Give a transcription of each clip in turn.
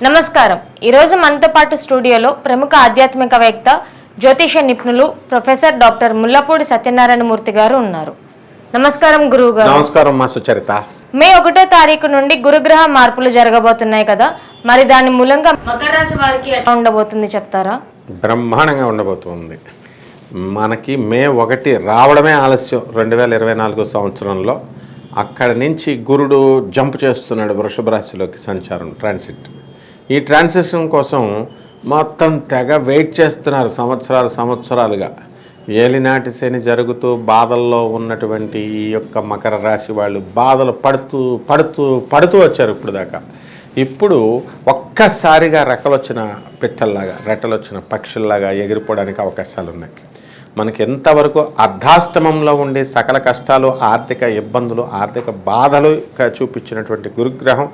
నమస్కారం. ఈరోజు మనతో పాటు స్టూడియోలో ప్రముఖ ఆధ్యాత్మికవేత్త జ్యోతిష నిపుణులు ప్రొఫెసర్ డాక్టర్ ముల్లపూడి సత్యనారాయణ మూర్తి గారు ఉన్నారు. నమస్కారం గురువు గారు నమస్కారం మా సుచరిత. మే ఒకటో తారీఖు నుండి గురుగ్రహ మార్పులు జరగబోతున్నాయి కదా మరి దాని మూలంగా మకర రాశి వారికి ఎట్లా ఉండబోతుంది చెప్తారా? బ్రహ్మాండంగా ఉండబోతుంది. మనకి మే ఒకటి రావడమే ఆలస్యం. రెండు వేల ఇరవై నాలుగు సంవత్సరంలో అక్కడి నుంచి గురుడు జంప్ చేస్తున్నాడు వృషభ రాశిలోకి సంచారం ట్రాన్సిట్. ఈ ట్రాన్సిషన్ కోసం మొత్తం తెగ వెయిట్ చేస్తున్నారు సంవత్సరాలు సంవత్సరాలుగా. ఏలినాటి శని జరుగుతూ బాధల్లో ఉన్నటువంటి ఈ యొక్క మకర రాశి వాళ్ళు బాధలు పడుతూ పడుతూ పడుతూ వచ్చారు ఇప్పుడు దాకా. ఇప్పుడు ఒక్కసారిగా రెక్కలొచ్చిన పిట్టల్లాగా రెట్టలొచ్చిన పక్షుల్లాగా ఎగిరిపోవడానికి అవకాశాలు ఉన్నాయి మనకి ఎంతవరకు అర్ధాష్టమంలో ఉండే సకల కష్టాలు ఆర్థిక ఇబ్బందులు ఆర్థిక బాధలు చూపించినటువంటి గురుగ్రహం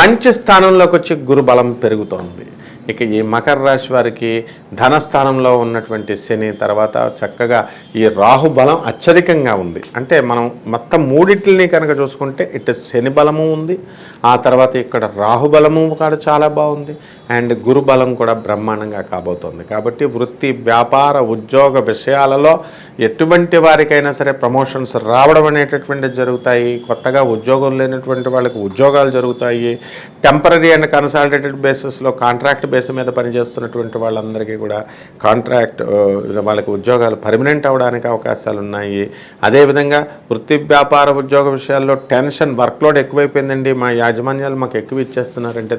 మంచి స్థానంలోకి వచ్చి గురుబలం పెరుగుతోంది. ఇక ఈ మకర రాశి వారికి ధనస్థానంలో ఉన్నటువంటి శని తర్వాత చక్కగా ఈ రాహుబలం అత్యధికంగా ఉంది. అంటే మనం మొత్తం మూడిట్లని కనుక చూసుకుంటే ఇటు శని బలము ఉంది ఆ తర్వాత ఇక్కడ రాహుబలము కాడ కూడా చాలా బాగుంది. అండ్ గురు బలం కూడా బ్రహ్మాండంగా కాబోతోంది. కాబట్టి వృత్తి వ్యాపార ఉద్యోగ విషయాలలో ఎటువంటి వారికైనా సరే ప్రమోషన్స్ రావడం అనేటటువంటి జరుగుతాయి. కొత్తగా ఉద్యోగం లేనటువంటి వాళ్ళకి ఉద్యోగాలు జరుగుతాయి. టెంపరీ అండ్ కన్సాలిడేటెడ్ బేసిస్లో కాంట్రాక్ట్ బేస్ మీద పనిచేస్తున్నటువంటి వాళ్ళందరికీ కూడా కాంట్రాక్ట్ వాళ్ళకి ఉద్యోగాలు పర్మనెంట్ అవడానికి అవకాశాలు ఉన్నాయి. అదేవిధంగా వృత్తి వ్యాపార ఉద్యోగ విషయాల్లో టెన్షన్ వర్క్లోడ్ ఎక్కువైపోయిందండి. మా యాజమాన్యాలు మాకు ఎక్కువ ఇచ్చేస్తున్నారంటే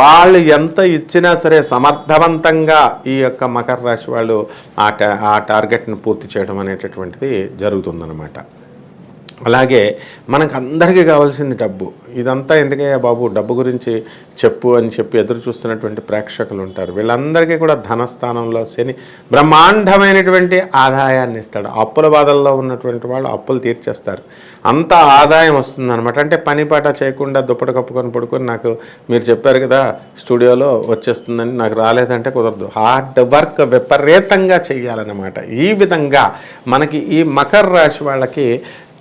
వాళ్ళు ఎంత ఇచ్చినా సరే సమర్థవంతంగా ఈ యొక్క మకర రాశి వాళ్ళు ఆ టా ఆ టార్గెట్ను పూర్తి చేయడం అనేటటువంటిది జరుగుతుందన్నమాట. అలాగే మనకు అందరికీ కావాల్సింది డబ్బు. ఇదంతా ఎందుకయ్యా బాబు? డబ్బు గురించి చెప్పు అని చెప్పి ఎదురు చూస్తున్నటువంటి ప్రేక్షకులు ఉంటారు. వీళ్ళందరికీ కూడా ధనస్థానంలో శని బ్రహ్మాండమైనటువంటి ఆదాయాన్ని ఇస్తాడు. అప్పుల బాధల్లో ఉన్నటువంటి వాళ్ళు అప్పులు తీర్చేస్తారు. అంత ఆదాయం వస్తుందన్నమాట. అంటే పని పాట చేయకుండా దుప్పటి కప్పుకొని పడుకొని నాకు మీరు చెప్పారు కదా స్టూడియోలో వచ్చేస్తుందని నాకు రాలేదంటే కుదరదు. హార్డ్ వర్క్ విపరీతంగా చేయాలన్నమాట. ఈ విధంగా మనకి ఈ మకర రాశి వాళ్ళకి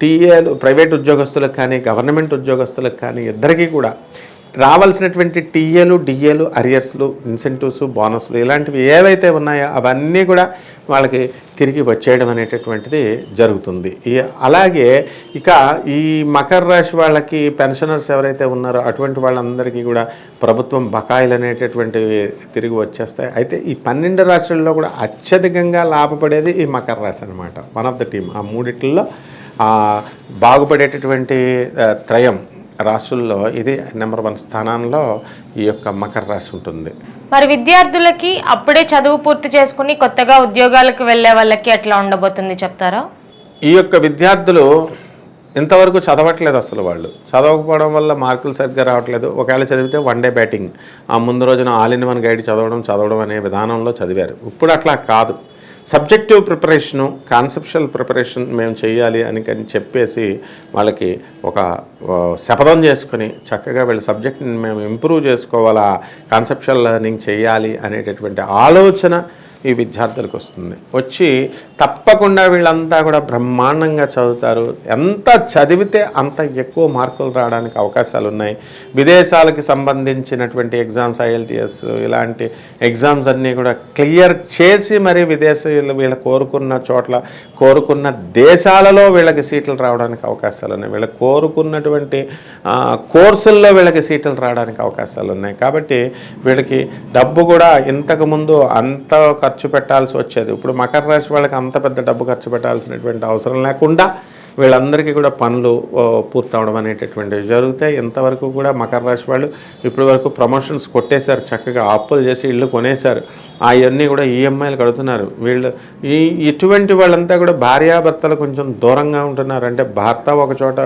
టీఏలు ప్రైవేట్ ఉద్యోగస్తులకు కానీ గవర్నమెంట్ ఉద్యోగస్తులకు కానీ ఇద్దరికీ కూడా రావాల్సినటువంటి టీఏలు డిఏలు అరియర్స్లు ఇన్సెంటివ్స్ బోనస్లు ఇలాంటివి ఏవైతే ఉన్నాయో అవన్నీ కూడా వాళ్ళకి తిరిగి వచ్చేయడం అనేటటువంటిది జరుగుతుంది. అలాగే ఇక ఈ మకర రాశి వాళ్ళకి పెన్షనర్స్ ఎవరైతే ఉన్నారో అటువంటి వాళ్ళందరికీ కూడా ప్రభుత్వం బకాయిలు అనేటటువంటివి తిరిగి వచ్చేస్తాయి. అయితే ఈ పన్నెండు రాష్ట్రాల్లో కూడా అత్యధికంగా లాభపడేది ఈ మకర రాశి అనమాట వన్ ఆఫ్ ద టీమ్ ఆ మూడిట్లో బాగుపడేటటువంటి త్రయం రాశుల్లో ఇది నెంబర్ వన్ స్థానంలో ఈ యొక్క మకర రాశి ఉంటుంది. మరి విద్యార్థులకి అప్పుడే చదువు పూర్తి చేసుకుని కొత్తగా ఉద్యోగాలకు వెళ్ళే వాళ్ళకి ఎట్లా ఉండబోతుంది చెప్తారా? ఈ యొక్క విద్యార్థులు ఇంతవరకు చదవట్లేదు అసలు వాళ్ళు. చదవకపోవడం వల్ల మార్కులు సరిగ్గా రావట్లేదు. ఒకవేళ చదివితే వన్ డే బ్యాటింగ్. ఆ ముందు రోజున ఆల్ ఇన్ వన్ గైడ్ చదవడం చదవడం అనే విధానంలో చదివారు. ఇప్పుడు అట్లా కాదు. సబ్జెక్టివ్ ప్రిపరేషను కాన్సెప్షువల్ ప్రిపరేషన్ మేము చేయాలి అని కానీ చెప్పేసి వాళ్ళకి ఒక శపథం చేసుకొని చక్కగా వీళ్ళ సబ్జెక్ట్ని మేము ఇంప్రూవ్ చేసుకోవాలా కాన్సెప్షువల్ లెర్నింగ్ చేయాలి అనేటటువంటి ఆలోచన ఈ విద్యార్థులకు వస్తుంది. వచ్చి తప్పకుండా వీళ్ళంతా కూడా బ్రహ్మాండంగా చదువుతారు. ఎంత చదివితే అంత ఎక్కువ మార్కులు రావడానికి అవకాశాలు ఉన్నాయి విదేశాలకు సంబంధించినటువంటి ఎగ్జామ్స్ ఐఎల్టీఎస్ ఇలాంటి ఎగ్జామ్స్ అన్నీ కూడా క్లియర్ చేసి మరి విదేశీయులు వీళ్ళు కోరుకున్న చోట్ల కోరుకున్న దేశాలలో వీళ్ళకి సీట్లు రావడానికి అవకాశాలు ఉన్నాయి వీళ్ళు కోరుకున్నటువంటి కోర్సుల్లో వీళ్ళకి సీట్లు రావడానికి అవకాశాలు ఉన్నాయి కాబట్టి వీళ్ళకి డబ్బు కూడా ఇంతకుముందు అంత ఖర్చు ఖర్చు పెట్టాల్సి వచ్చేది. ఇప్పుడు మకర రాశి వాళ్ళకి అంత పెద్ద డబ్బు ఖర్చు పెట్టాల్సినటువంటి అవసరం లేకుండా వీళ్ళందరికీ కూడా పనులు పూర్తవడం అనేటటువంటివి జరుగుతాయి. ఇంతవరకు కూడా మకర రాశి వాళ్ళు ఇప్పటి వరకు ప్రమోషన్స్ కొట్టేశారు. చక్కగా అప్పులు చేసి ఇల్లు కొనేశారు. అవన్నీ కూడా ఈఎంఐలు కడుతున్నారు. వీళ్ళు ఈ ఇటువంటి వాళ్ళంతా కూడా భార్యాభర్తలు కొంచెం దూరంగా ఉంటున్నారు. అంటే భర్త ఒక చోట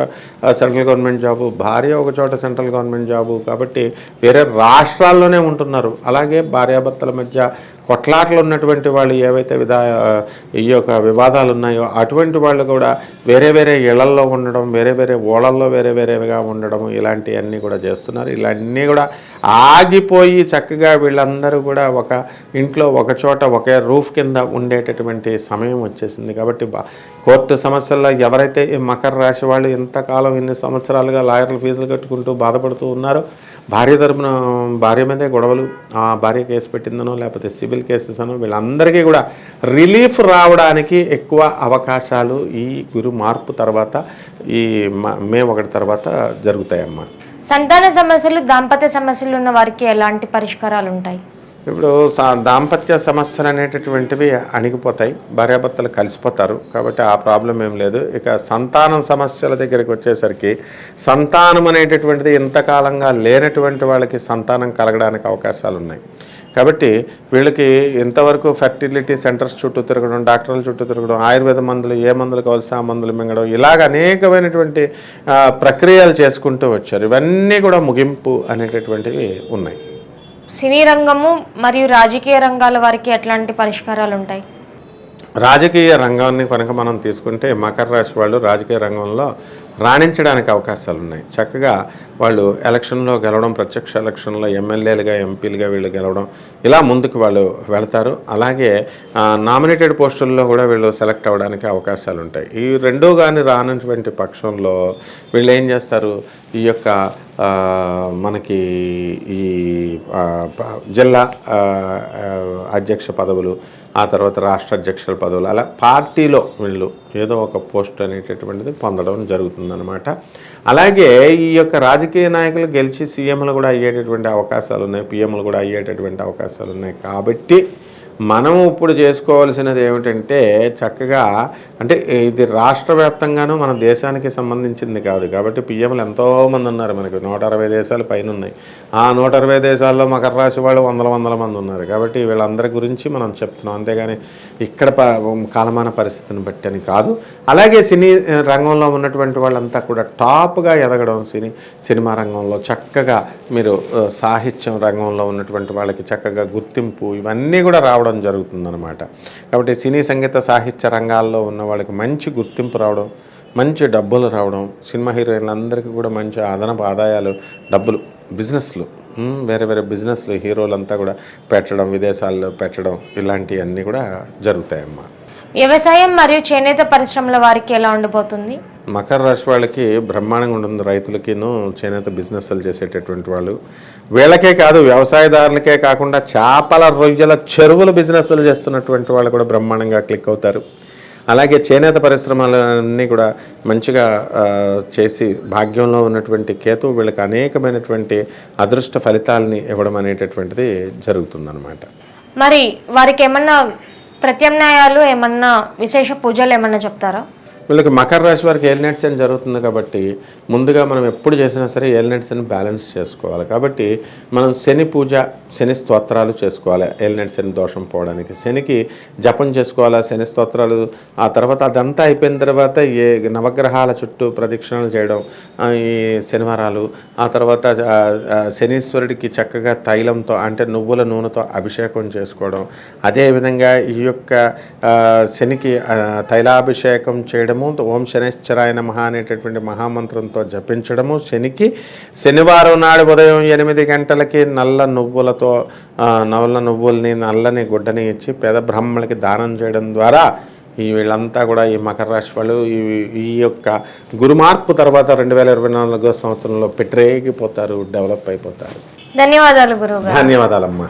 సెంట్రల్ గవర్నమెంట్ జాబు భార్య ఒక చోట సెంట్రల్ గవర్నమెంట్ జాబు. కాబట్టి వేరే రాష్ట్రాల్లోనే ఉంటున్నారు. అలాగే భార్యాభర్తల మధ్య కొట్లాటలు ఉన్నటువంటి వాళ్ళు ఏవైతే విధా ఈ యొక్క వివాదాలు ఉన్నాయో అటువంటి వాళ్ళు కూడా వేరే వేరే ఇళ్ళల్లో ఉండడం వేరే వేరే ఓళ్ళల్లో వేరే వేరేగా ఉండడం ఇలాంటివన్నీ కూడా చేస్తున్నారు. ఇలాన్నీ కూడా ఆగిపోయి చక్కగా వీళ్ళందరూ కూడా ఒక ఇంట్లో ఒక చోట ఒకే రూఫ్ కింద ఉండేటటువంటి సమయం వచ్చేసింది. కాబట్టి కోర్టు సమస్యల్లో ఎవరైతే ఈ మకర రాశి వాళ్ళు ఇంతకాలం ఇన్ని సంవత్సరాలుగా లాయర్ల ఫీజులు కట్టుకుంటూ బాధపడుతూ ఉన్నారో భార్య తరపున భార్య మీదే గొడవలు ఆ భార్య కేసు పెట్టిందనో లేకపోతే సివిల్ కేసెస్ అనో వీళ్ళందరికీ కూడా రిలీఫ్ రావడానికి ఎక్కువ అవకాశాలు ఈ గురు మార్పు తర్వాత ఈ మ- మే ఒకటి తర్వాత జరుగుతాయన్నమాట సంతాన సమస్యలు దాంపత్య సమస్యలు ఉన్న వారికి ఎలాంటి పరిష్కారాలు ఉంటాయి ఇప్పుడు సా- దాంపత్య సమస్యలు అనేటటువంటివి అణిగిపోతాయి భార్యాభర్తలు కలిసిపోతారు. కాబట్టి ఆ ప్రాబ్లం ఏం లేదు. ఇక సంతానం సమస్యల దగ్గరికి వచ్చేసరికి సంతానం అనేటటువంటిది ఇంతకాలంగా లేనటువంటి వాళ్ళకి సంతానం కలగడానికి అవకాశాలు ఉన్నాయి కాబట్టి వీళ్ళకి ఇంతవరకు ఫెర్టిలిటీ సెంటర్స్ చుట్టూ తిరగడం డాక్టర్ల చుట్టూ తిరగడం ఆయుర్వేద మందులు ఏ మందులు కావాల్సి ఆ మందులు మింగడం ఇలాగ అనేకమైనటువంటి ప్రక్రియలు చేసుకుంటూ వచ్చారు. ఇవన్నీ కూడా ముగింపు అనేటటువంటివి ఉన్నాయి. సినీ రంగము మరియు రాజకీయ రంగాల వారికి ఎట్లాంటి పరిష్కారాలు ఉంటాయి? రాజకీయ రంగాన్ని కనుక మనం తీసుకుంటే మకర రాశి వాళ్ళు రాజకీయ రంగంలో రాణించడానికి అవకాశాలు ఉన్నాయి. చక్కగా వాళ్ళు ఎలక్షన్లో గెలవడం ప్రత్యక్ష ఎలక్షన్లో ఎమ్మెల్యేలుగా ఎంపీలుగా వీళ్ళు గెలవడం ఇలా ముందుకు వాళ్ళు వెళతారు. అలాగే నామినేటెడ్ పోస్టుల్లో కూడా వీళ్ళు సెలెక్ట్ అవ్వడానికి అవకాశాలు ఉంటాయి. ఈ రెండో కానీ రానటువంటి పక్షంలో వీళ్ళు ఏం చేస్తారు? ఈ యొక్క మనకి ఈ జిల్లా అధ్యక్ష పదవులు ఆ తర్వాత రాష్ట్ర అధ్యక్షుల పదవులు అలా పార్టీలో వీళ్ళు ఏదో ఒక పోస్ట్ అనేటటువంటిది పొందడం జరుగుతుందన్నమాట. అలాగే ఈ యొక్క రాజకీయ నాయకులు గెలిచి సీఎంలు కూడా అయ్యేటటువంటి అవకాశాలు ఉన్నాయి పిఎంలు కూడా అయ్యేటటువంటి అవకాశాలు ఉన్నాయి కాబట్టి మనం ఇప్పుడు చేసుకోవాల్సినది ఏమిటంటే చక్కగా అంటే ఇది రాష్ట్ర వ్యాప్తంగాను మన దేశానికి సంబంధించింది కాదు. కాబట్టి పిఎంలు ఎంతోమంది ఉన్నారు మనకి. నూట అరవై దేశాలు పైన ఉన్నాయి ఆ నూట అరవై దేశాల్లో మకర రాశి వాళ్ళు వందల వందల మంది ఉన్నారు. కాబట్టి వీళ్ళందరి గురించి మనం చెప్తున్నాం. అంతేగాని ఇక్కడ ప కాలమాన పరిస్థితిని బట్టి అని కాదు. అలాగే సినీ రంగంలో ఉన్నటువంటి వాళ్ళంతా కూడా టాప్గా ఎదగడం సినీ సినిమా రంగంలో చక్కగా మీరు సాహిత్యం రంగంలో ఉన్నటువంటి వాళ్ళకి చక్కగా గుర్తింపు ఇవన్నీ కూడా రావడం జరుగుతుందన్నమాట. కాబట్టి సినీ సంగీత సాహిత్య రంగాల్లో ఉన్న వాళ్ళకి మంచి గుర్తింపు రావడం మంచి డబ్బులు రావడం సినిమా హీరోయిన్లందరికీ కూడా మంచి అదనపు ఆదాయాలు డబ్బులు బిజినెస్లు వేరే వేరే బిజినెస్లు హీరోలంతా కూడా పెట్టడం విదేశాల్లో పెట్టడం ఇలాంటివన్నీ కూడా జరుగుతాయమ్మా. వ్యవసాయం మరియు చేనేత పరిశ్రమల వారికి ఎలా ఉండబోతుంది మకర రాశి వాళ్ళకి బ్రహ్మాండంగా ఉంటుంది రైతులకిను చేనేత బిజినెస్లు చేసేటటువంటి వాళ్ళు. వీళ్ళకే కాదు వ్యవసాయదారులకే కాకుండా చేపల రొయ్యల చెరువుల బిజినెస్లు చేస్తున్నటువంటి వాళ్ళు కూడా బ్రహ్మాండంగా క్లిక్ అవుతారు. అలాగే చేనేత పరిశ్రమలన్నీ కూడా మంచిగా చేసి భాగ్యంలో ఉన్నటువంటి కేతు వీళ్ళకి అనేకమైనటువంటి అదృష్ట ఫలితాలని ఇవ్వడం అనేటటువంటిది జరుగుతుందన్నమాట. మరి వారికి ఏమన్నా ప్రత్యామ్నాయాలు ఏమన్నా విశేష పూజలు ఏమన్నా చెప్తారా? వీళ్ళకి మకర రాశి వారికి ఏలినట్స్ అని జరుగుతుంది కాబట్టి ముందుగా మనం ఎప్పుడు చేసినా సరే ఎల్నెట్స్ అని బ్యాలెన్స్ చేసుకోవాలి. కాబట్టి మనం శని పూజ శని స్తోత్రాలు చేసుకోవాలి. ఎల్నెట్స్ అని దోషం పోవడానికి శనికి జపం చేసుకోవాలా శని స్తోత్రాలు. ఆ తర్వాత అదంతా అయిపోయిన తర్వాత ఏ నవగ్రహాల చుట్టూ ప్రదక్షిణలు చేయడం ఈ శనివారాలు. ఆ తర్వాత శనీశ్వరుడికి చక్కగా తైలంతో అంటే నువ్వుల నూనెతో అభిషేకం చేసుకోవడం. అదేవిధంగా ఈ యొక్క శనికి తైలాభిషేకం చేయడం చేయడము ఓం శనేశ్వరాయ నమః అనేటటువంటి మహామంత్రంతో జపించడము. శనికి శనివారం నాడు ఉదయం ఎనిమిది గంటలకి నల్ల నువ్వులతో నల్ల నువ్వుల్ని నల్లని గుడ్డని ఇచ్చి పేద బ్రాహ్మణులకి దానం చేయడం ద్వారా ఈ వీళ్ళంతా కూడా ఈ మకర రాశి వాళ్ళు ఈ ఈ యొక్క గురుమార్పు తర్వాత రెండు వేల ఇరవై నాలుగో సంవత్సరంలో పెట్టరేగిపోతారు డెవలప్ అయిపోతారు. ధన్యవాదాలు గురువు ధన్యవాదాలమ్మా.